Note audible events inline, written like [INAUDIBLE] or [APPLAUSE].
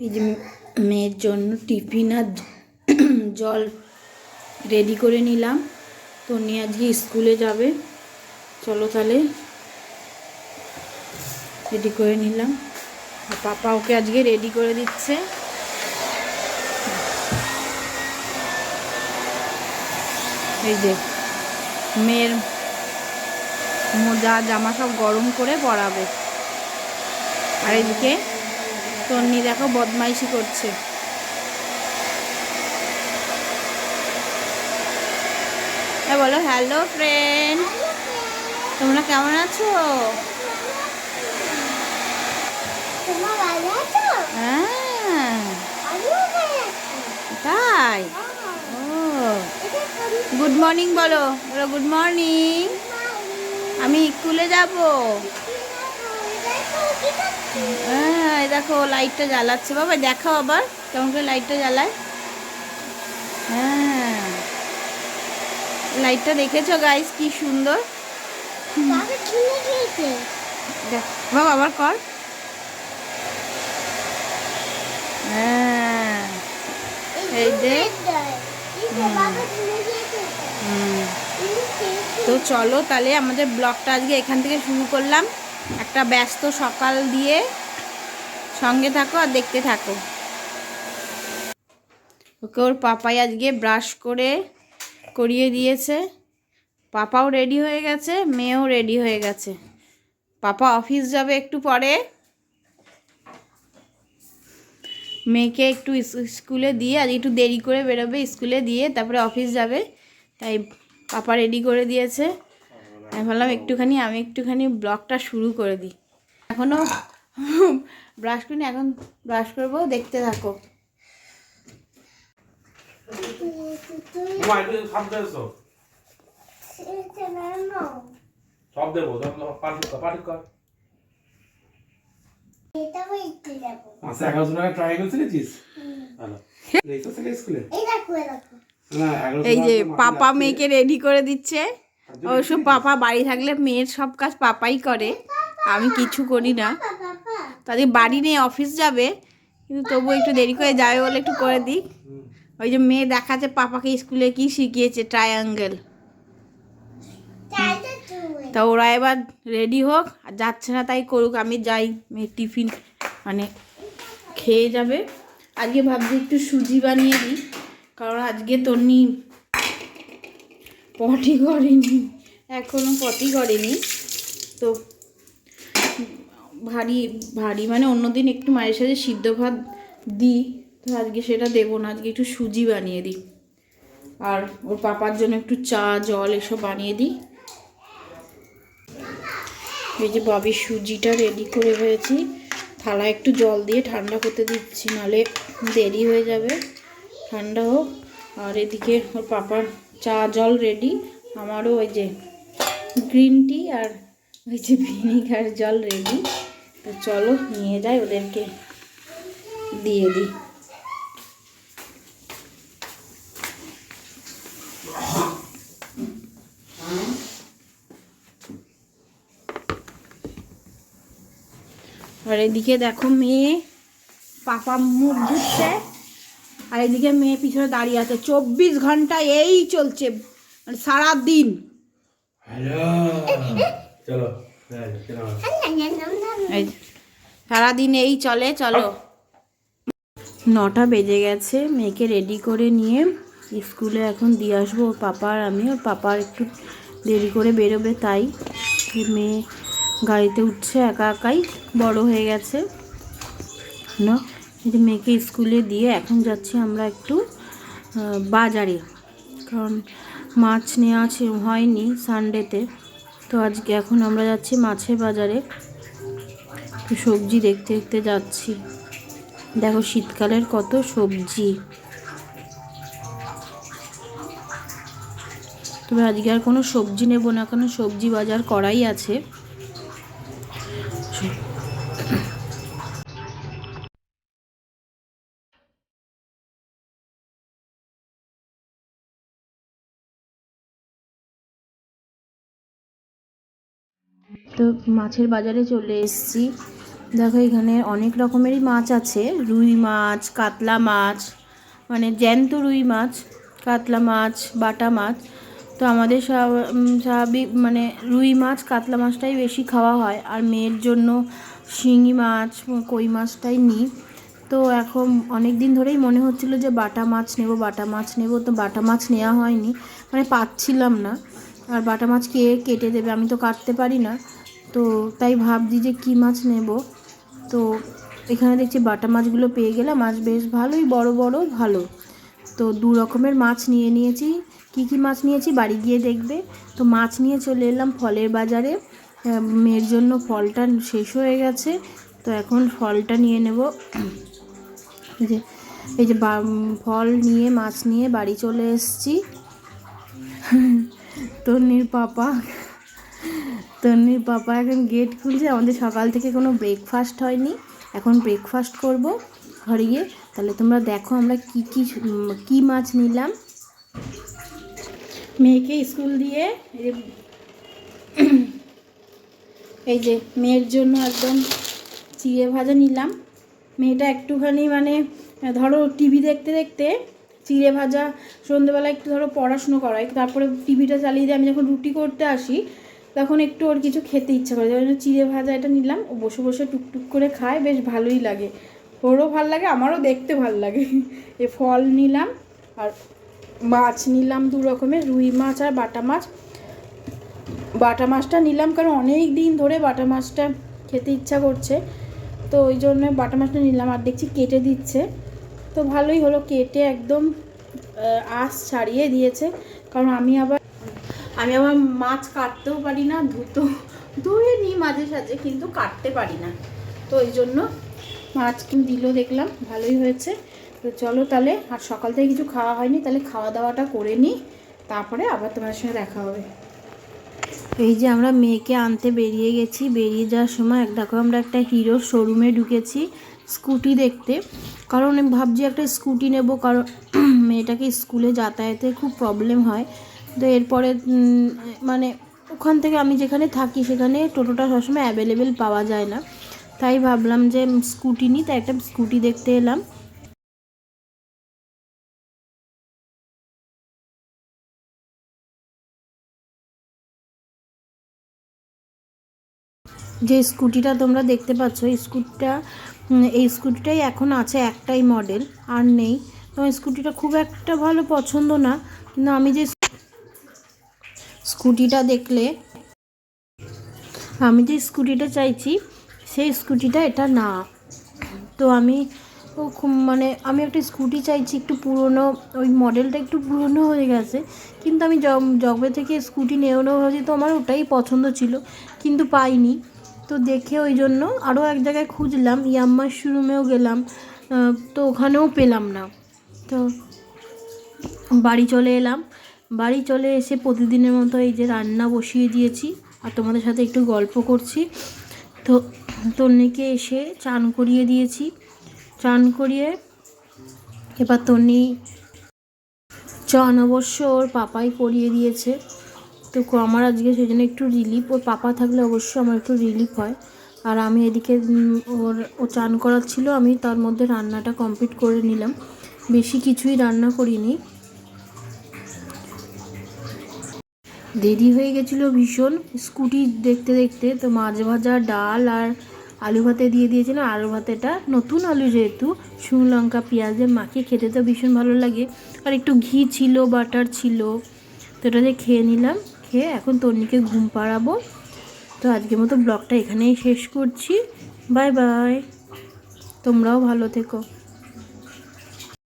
এই যে মেয়ের জন্য টিফিন আর জল রেডি করে নিলাম। তো নিয়ে আজকে স্কুলে যাবে। চলো তাহলে রেডি করে নিলাম। পাপা ওকে আজকে রেডি করে দিচ্ছে। এই যে মেয়ের মোজা জামা সব গরম করে পরাবে। আর এদিকে তন্নি দেখো বদমাইশি করছে। হ্যাঁ বলো হ্যালো ফ্রেন্ড তোমরা কেমন আছো? হ্যাঁ তাই? গুড মর্নিং বলো। বলো গুড মর্নিং আমি স্কুলে যাব। হ্যাঁ দেখো লাইটটা জ্বালাচ্ছে। বাবা দেখাও আবার কেমন করে লাইটটা জ্বালায়। হ্যাঁ। লাইটটা দেখেছ গাইস কি সুন্দর? বাবা দেখ বাবা আবার কর। হ্যাঁ। এই হুম। তো চলো তাহলে আমাদের ব্লগটা আজকে এখান থেকে শুরু করলাম। একটা ব্যস্ত সকাল দিয়ে সঙ্গে থাকো আর দেখতে থাকো। ওকে ওর পাপাই আজকে ব্রাশ করে করিয়ে দিয়েছে। পাপাও রেডি হয়ে গেছে, মেয়েও রেডি হয়ে গেছে। পাপা অফিস যাবে একটু পরে। মেয়েকে একটু স্কুলে দিয়ে, আজ একটু দেরি করে বেরোবে, স্কুলে দিয়ে তারপরে অফিস যাবে। তাই পাপা রেডি করে দিয়েছে। আমি ভাবলাম একটুখানি আমি একটুখানি ব্লগটা শুরু করে দিই। এখনও ব্রাশ করিনি এখন ব্রাশ করব দেখতে থাকো। সব দেবো কর এগারোশো টাকা এই যে পাপা মেয়েকে রেডি করে দিচ্ছে। অবশ্য পাপা বাড়ি থাকলে মেয়ের সব কাজ পাপাই করে। আমি কিছু করি না। তাদের বাড়ি নিয়ে অফিস যাবে, কিন্তু তবু একটু দেরি করে যাবে বলে একটু করে দিই। ওই যে মেয়ে দেখাচ্ছে পাপাকে স্কুলে কি শিখিয়েছে ট্রায়াঙ্গেল তা ওরা এবার রেডি হোক, আর যাচ্ছে না তাই করুক, আমি যাই। মেয়ের টিফিন মানে খেয়ে যাবে। আজকে ভাবছি একটু সুজি বানিয়ে দিই, কারণ আজকে তন্নি পটি করেনি এখনও পটি করেনি। তো ভারী ভারী মানে অন্যদিন একটু মায়ের সাথে সিদ্ধ ভাত দিই, তো আজকে সেটা দেবো না, আজকে একটু সুজি বানিয়ে দিই। আর ওর পাপার জন্য একটু চা, জল এসব বানিয়ে দিই। এই যে ববির সুজিটা রেডি করে হয়েছি থালা একটু জল দিয়ে ঠান্ডা করতে দিচ্ছি, নালে দেরি হয়ে যাবে। ঠান্ডা হোক। আর এদিকে ওর পাপার চা, জল রেডি আমারও ওই যে গ্রিন টি আর ওই যে ভিনিগার জল রেডি তো চলো নিয়ে যাই ওদেরকে দিয়ে দিই। আর এদিকে দেখো মেয়ে পাপা মুখ ধুচ্ছে। আর এদিকে মেয়ে পিছনে দাঁড়িয়ে আছে। চব্বিশ ঘণ্টা এই চলছে মানে সারাদিন। হ্যালো। চলো হ্যাঁ, এই সারাদিন এই চলে চলো। নটা বেজে গেছে মেয়েকে রেডি করে নিয়ে স্কুলে এখন দিয়ে আসব ওর পাপা আর আমি। ওর পাপার একটু দেরি করে বেরোবে তাই মেয়ে গাড়িতে উঠছে একা একাই বড় হয়ে গেছে। না? যে মেয়েকে স্কুলে দিয়ে এখন যাচ্ছি আমরা একটু বাজারে। কারণ মাছ নেওয়া আছে, হয়নি সানডেতে তো আজকে এখন আমরা যাচ্ছি মাছের বাজারে। সবজি দেখতে দেখতে যাচ্ছি। দেখো শীতকালের কত সবজি। তবে আজকে আর কোনো সবজি নেব না, কারণ সবজি বাজার করাই আছে। তো মাছের বাজারে চলে এসেছি। দেখো এখানে অনেক রকমেরই মাছ আছে। রুই মাছ, কাতলা মাছ মানে জ্যান্ত রুই মাছ, কাতলা মাছ, বাটা মাছ। তো আমাদের স্বাভ- স্বাভাবিক মানে রুই মাছ, কাতলা মাছটাই বেশি খাওয়া হয়। আর মেয়ের জন্য শিঙি মাছ, কই মাছটাই নিই। তো এখন অনেক দিন ধরেই মনে হচ্ছিল যে বাটা মাছ নেব, বাটা মাছ নেব। তো বাটা মাছ নেওয়া হয়নি। মানে পাচ্ছিলাম না। আর বাটা মাছ কে কেটে দেবে? আমি তো কাটতে পারি না। তো তাই ভাবছি যে কী মাছ নেব। তো এখানে দেখছি বাটা মাছগুলো পেয়ে গেলাম। মাছ বেশ ভালোই, বড় বড়, ভালো। তো দু রকমের মাছ নিয়ে নিয়েছি। কি কি মাছ নিয়েছি বাড়ি গিয়ে দেখবে। তো মাছ নিয়ে চলে এলাম ফলের বাজারে। মেয়ের জন্য ফলটা শেষ হয়ে গেছে। তো এখন ফলটা নিয়ে নেব। যে, এই যে ফল নিয়ে, মাছ নিয়ে বাড়ি চলে এসেছি। তন্নির পাপা তন্নির পাপা এখন গেট খুলছে। আমাদের সকাল থেকে কোনো ব্রেকফাস্ট হয়নি। এখন ব্রেকফাস্ট করব ঘরে গিয়ে। তাহলে তোমরা দেখো আমরা কি কি কি মাছ নিলাম। মেয়েকে স্কুল দিয়ে এই যে এই যে মেয়ের জন্য একদম চিড়ে ভাজা নিলাম। মেয়েটা একটুখানি মানে ধরো টিভি দেখতে দেখতে চিড়ে ভাজা সন্ধ্যেবেলা একটু ধরো পড়াশুনো করাই তারপরে টিভিটা চালিয়ে দিয়ে আমি যখন রুটি করতে আসি তখন একটু ওর কিছু খেতে ইচ্ছা করে জন্য চিড়ে ভাজা এটা নিলাম, ও বসে বসে টুকটুক করে খায়, বেশ ভালোই লাগে। ওরও ভালো লাগে, আমারও দেখতে ভালো লাগে। এ ফল নিলাম, আর মাছ নিলাম দু রকমের, রুই মাছ আর বাটা মাছ। বাটা মাছটা নিলাম কারণ অনেক দিন ধরে বাটা মাছটা খেতে ইচ্ছা করছে, তো ওই জন্য বাটা মাছটা নিলাম। আর দেখছি কেটে দিচ্ছে, তো ভালোই হলো, কেটে একদম আঁশ ছাড়িয়ে দিয়েছে। কারণ আমি আবার আমি আবার মাছ কাটতেও পারি না, ধুতো, ধুয়ে নিই মাঝে সাঝে, কিন্তু কাটতে পারি না। তো ওই জন্য মাছ কিন্তু দিল দেখলাম, ভালোই হয়েছে। তো চলো তাহলে, আর সকাল থেকে কিছু খাওয়া হয়নি, তাহলে খাওয়া দাওয়াটা করে নিই। তারপরে আবার তোমার সঙ্গে দেখা হবে। এই যে আমরা মেয়েকে আনতে বেরিয়ে গেছি, বেরিয়ে যাওয়ার সময় দেখো আমরা একটা হিরোর শোরুমে ঢুকেছি স্কুটি দেখতে। কারণ ভাবছি একটা স্কুটি নেব, কারণ [CLEARS THROAT] মেয়েটাকে স্কুলে যাতায়াতে খুব প্রবলেম হয়। তো এরপরে মানে ওখান থেকে আমি যেখানে থাকি সেখানে টোটোটা সবসময় অ্যাভেলেবেল পাওয়া যায় না। তাই ভাবলাম যে স্কুটি নিই, তাই একটা স্কুটি দেখতে এলাম। যে স্কুটিটা তোমরা দেখতে পাচ্ছ স্কুটিটা এই স্কুটিটাই এখন আছে একটাই মডেল আর নেই। তো স্কুটিটা খুব একটা ভালো পছন্দ না, কিন্তু আমি যে স্কুটিটা দেখলে, আমি যে স্কুটিটা চাইছি, সেই স্কুটিটা এটা না। তো আমি খুব মানে আমি একটা স্কুটি চাইছি, একটু পুরনো, ওই মডেলটা একটু পুরনো হয়ে গেছে, কিন্তু আমি জবে থেকে স্কুটি নেও নেও হয়েছি, তো আমার ওটাই পছন্দ ছিল, কিন্তু পাইনি। তো দেখে ওই জন্য আরও এক জায়গায় খুঁজলাম ইয়াম্মার শোরুমেও গেলাম তো ওখানেও পেলাম না। তো বাড়ি চলে এলাম বাড়ি চলে এসে প্রতিদিনের মতো এই যে রান্না বসিয়ে দিয়েছি আর তোমাদের সাথে একটু গল্প করছি। তো, তন্নিকে এসে চান করিয়ে দিয়েছি। চান করিয়ে এবার তন্নি চান অবশ্য ওর পাপাই করিয়ে দিয়েছে। তো আমার আজকে সেই জন্য একটু রিলিফ ওর পাপা থাকলে অবশ্যই আমার একটু রিলিফ হয়। আর আমি এদিকে ওর, ও চান করার ছিল আমি তার মধ্যে রান্নাটা কমপ্লিট করে নিলাম। বেশি কিছুই রান্না করিনি। দেরি হয়ে গেছিল ভীষণ। স্কুটি দেখতে দেখতে তো মাছ ভাজা, ডাল আর আলু ভাতে দিয়ে দিয়েছিলাম আলু ভাতেটা নতুন আলু যেহেতু, শুকনো লঙ্কা, পেঁয়াজে মাখিয়ে খেতে তো ভীষণ ভালো লাগে। আর একটু ঘি ছিল, বাটার ছিল, তো এটা দিয়ে খেয়ে নিলাম। খেয়ে এখন তন্নিকে ঘুম পাড়াবো। তো আজকের মতো ব্লগটা এখানেই শেষ করছি। Bye bye. তোমরাও ভালো থেকো।